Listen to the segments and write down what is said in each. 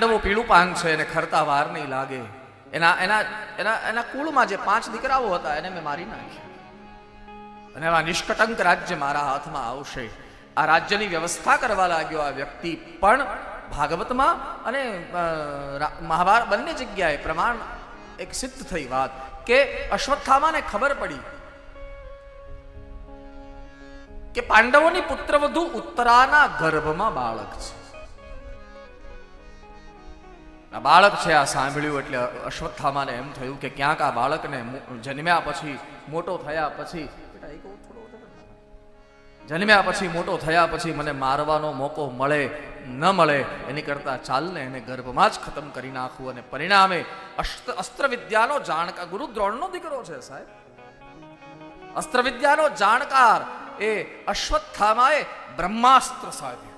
પાંડવો પીળું પાન છે એને ખરતા વાર નહીં લાગે. એના એના એના એના કુળમાં જે પાંચ દીકરાઓ હતા, એને મેં મારી નાખ્યા અને એવા નિષ્કટંક રાજ્ય મારા હાથમાં આવશે. આ રાજ્યની વ્યવસ્થા કરવા લાગ્યો આ વ્યક્તિ. પણ ભાગવતમાં અને મહાભારત બંને જગ્યાએ પ્રમાણ એક સિદ્ધ થઈ વાત કે અશ્વત્થામાને ખબર પડી કે પાંડવોની પુત્રવધુ ઉત્તરાના ગર્ભમાં બાળક છે. આ બાળક છે, આ સાંભળ્યું એટલે અશ્વત્થામાને એમ થયું કે ક્યાંક આ બાળકને જન્મ્યા પછી, મોટો થયા પછી. જન્મ્યા પછી, મોટો થયા પછી મને મારવાનો મોકો મળે, ન મળે, એની કરતા ચાલને એને ગર્ભમાં જ ખતમ કરી નાખવું અને પરિણામે અસ્ત્ર વિદ્યાનો જાણકાર ગુરુ દ્રોણનો દીકરો છે સાહેબ અસ્ત્ર વિદ્યાનો જાણકાર એ અશ્વત્થામાએ બ્રહ્માસ્ત્ર સાધ્યું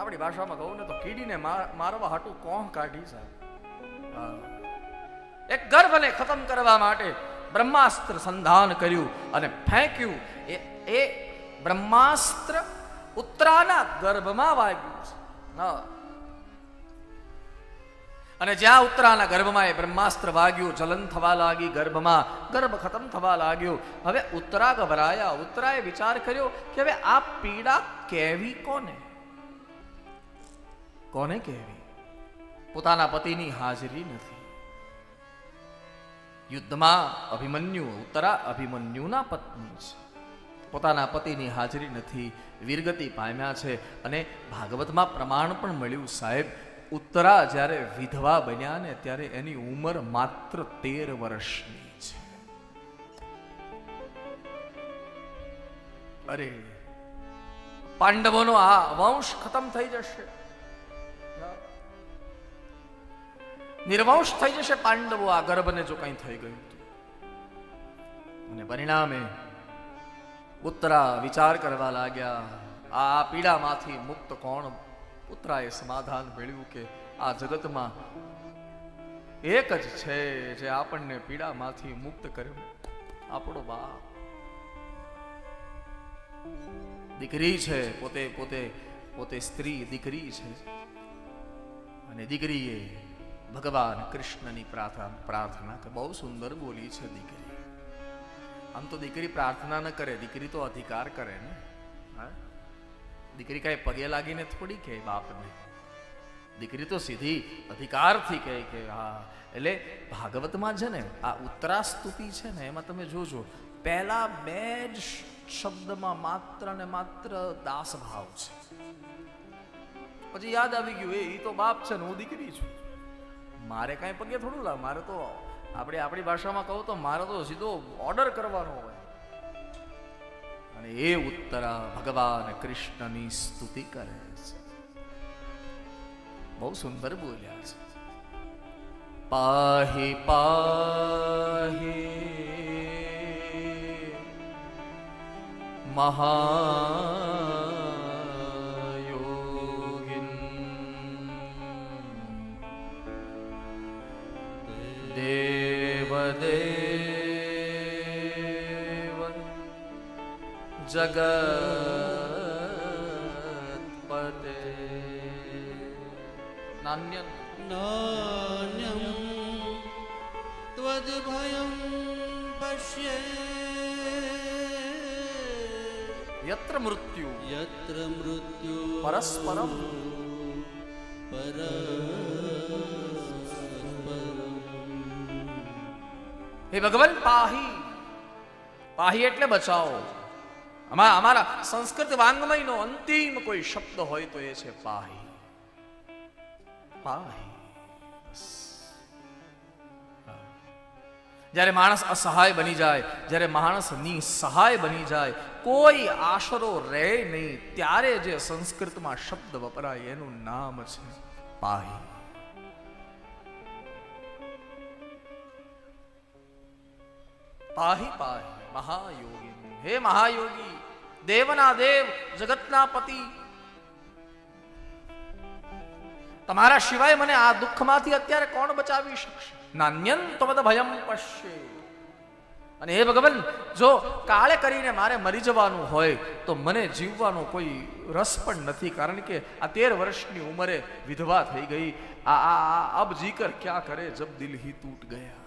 આપણી ભાષામાં કહું ને તો કીડીને મારવા હાટું કોણ કાઢી સાહેબ? એક ગર્ભને ખતમ કરવા માટે બ્રહ્માસ્ત્ર સંધાન કર્યું અને ફેંક્યું. એ એ બ્રહ્માસ્ત્ર ઉત્તરાના ગર્ભમાં વાગ્યું છે. અને જ્યાં ઉત્તરાના ગર્ભમાં એ બ્રહ્માસ્ત્ર વાગ્યું, જલન થવા લાગી ગર્ભમાં, ગર્ભ ખતમ થવા લાગ્યો. હવે ઉત્તરા ગભરાયા ઉત્તરાએ વિચાર કર્યો કે હવે આ પીડા કેવી કોને? કોને કહેવી? પોતાના પતિની હાજરી નથી. યુદ્ધમાં અભિમન્યુ ઉત્તરા અભિમન્યુના પત્ની છે. પોતાના પતિની હાજરી નથી, વીરગતિ પામ્યા છે અને ભાગવતમાં પ્રમાણ પણ મળ્યું સાહેબ. ઉત્તરા જ્યારે વિધવા બન્યા ને ત્યારે એની ઉંમર માત્ર તેર વર્ષની છે. અરે, પાંડવોનો આ વંશ ખતમ થઈ જશે. નિર્વંશ થઈ જશે પાંડવો આ ગર્ભને જો કંઈ થઈ ગયું અને પરિણામે પુત્રા વિચાર કરવા લાગ્યા, આ પીડામાંથી મુક્ત કોણ? પુત્રાએ સમાધાન મેળવ્યું કે આ જગતમાં એક જ છે જે આપણને પીડામાંથી મુક્ત કર્યો? આપણો બાપ. દીકરી છે, પોતે પોતે પોતે સ્ત્રી, દીકરી છે. અને દીકરીએ ભગવાન કૃષ્ણની પ્રાર્થના પ્રાર્થના કે બહુ સુંદર બોલી છે દીકરી. આમ તો દીકરી પ્રાર્થના ન કરે, દીકરી તો અધિકાર કરે ને. હા? દીકરી કાંઈ પગે લાગીને થોડી કહે બાપને. દીકરી તો સીધી અધિકારથી કહે કે હા, એટલે ભાગવતમાં છે ને, આ ઉત્તરા સ્તુતિ છે ને, એમાં તમે જોજો, પહેલા બે જ શબ્દમાં માત્ર ને માત્ર દાસ ભાવ છે. પછી યાદ આવી ગયું, એ તો બાપ છે ને, હું દીકરી છું. મારે કાંઈ પગે થોડું લાવ, મારે તો આપણે આપણી ભાષામાં કહું તો મારે તો સીધો ઓર્ડર કરવાનો હોય. અને એ ઉત્તરા ભગવાન કૃષ્ણની સ્તુતિ કરે છે. બહુ સુંદર બોલ્યા છે. પાહે પાહે મહાયોગિન દેવદેવ જગત્પતે નાન્ય નાન્યમ ત્વદ્ભયં પશ્યે યત્ર મૃત્યુ યત્ર મૃત્યુ પરસ્પરમ હે ભગવાન, પાહી. પાહી એટલે બચાવો. અમારા સંસ્કૃત વાંગમયનો અંતિમ કોઈ શબ્દ હોય તો એ છે પાહી. પાહી. જ્યારે માણસ અસહાય બની જાય, જ્યારે માણસ નિસહાય બની જાય, કોઈ આશરો રહે નહીં, ત્યારે જે સંસ્કૃતમાં શબ્દ વપરાય એનું નામ છે પાહી. પાહી પાહી મહાયોગી હે મહાયોગી દેવના દેવ જગતના પતિ તમારા સિવાય મને આ દુઃખમાંથી અત્યારે કોણ બચાવી શકશે નાન્યંત વદ ભયમ પશ્ય અને હે ભગવાન જો કાળે કરીને મારે મરી જવાનું હોય તો મને જીવવાનો કોઈ રસ પણ નથી કારણ કે આ તેર વર્ષની ઉંમરે વિધવા થઈ ગઈ આ આ અબ જીકર ક્યાં કરે જબ દિલ હી તૂટ ગયા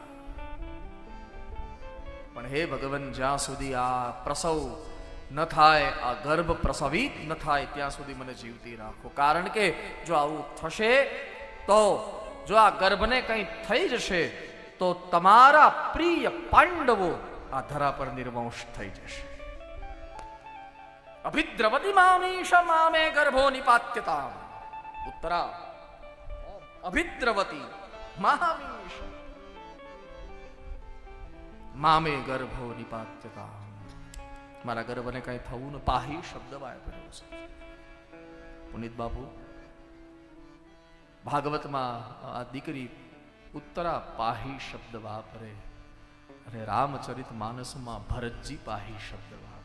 પણ હે ભગવાન, જ્યાં સુધી આ પ્રસવ ન થાય, આ ગર્ભ પ્રસવિત ન થાય, ત્યાં સુધી મને જીવતી રાખો. કારણ કે જો આવું થશે, તો જો આ ગર્ભને કંઈ થઈ જશે, તો તમારા પ્રિય પાંડવો આ ધરા પર નિર્વંશ થઈ જશે. અભિદ્રવતી મામીશ મામે ગર્ભો નિપાત્યતા ઉત્તરા અભિદ્રવતી મામીશ. મામે ગર્ભો નિપાત્યતા. મારા ગર્ભને કઈ થવું ને પાહી શબ્દ વાપર્યો છે. પુનિત બાપુ, ભાગવતમાં આ દીકરી ઉત્તરા પાહી શબ્દ વાપરે. અને રામચરિત માનસમાં ભરતજી પાહી શબ્દ વાપરે.